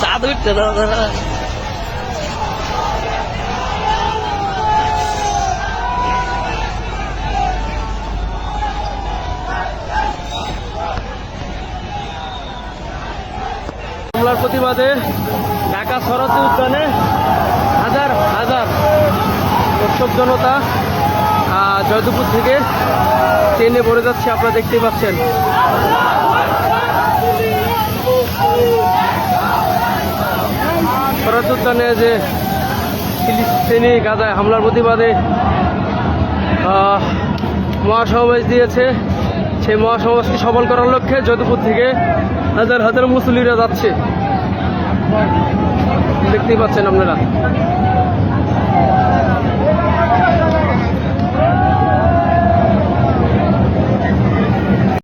xã đứt rồi đó. হামলার প্রতিবাদে ঢাকা শরৎ উদ্যানে হাজার হাজার দর্শক জনতা আহ, জয়দেবপুর থেকে ট্রেনে ভরে যাচ্ছে আপনারা দেখতেই পাচ্ছেন। শরৎ উদ্যানে যে ফিলিস্তিনি গাজায় হামলার প্রতিবাদে মহাসমাবেশ দিয়েছে সেই মহাসমাবেশকে সফল করার লক্ষ্যে যদুপুর থেকে হাজার হাজার মুসলিরা যাচ্ছে। দেখতেই পাচ্ছেন আপনারা।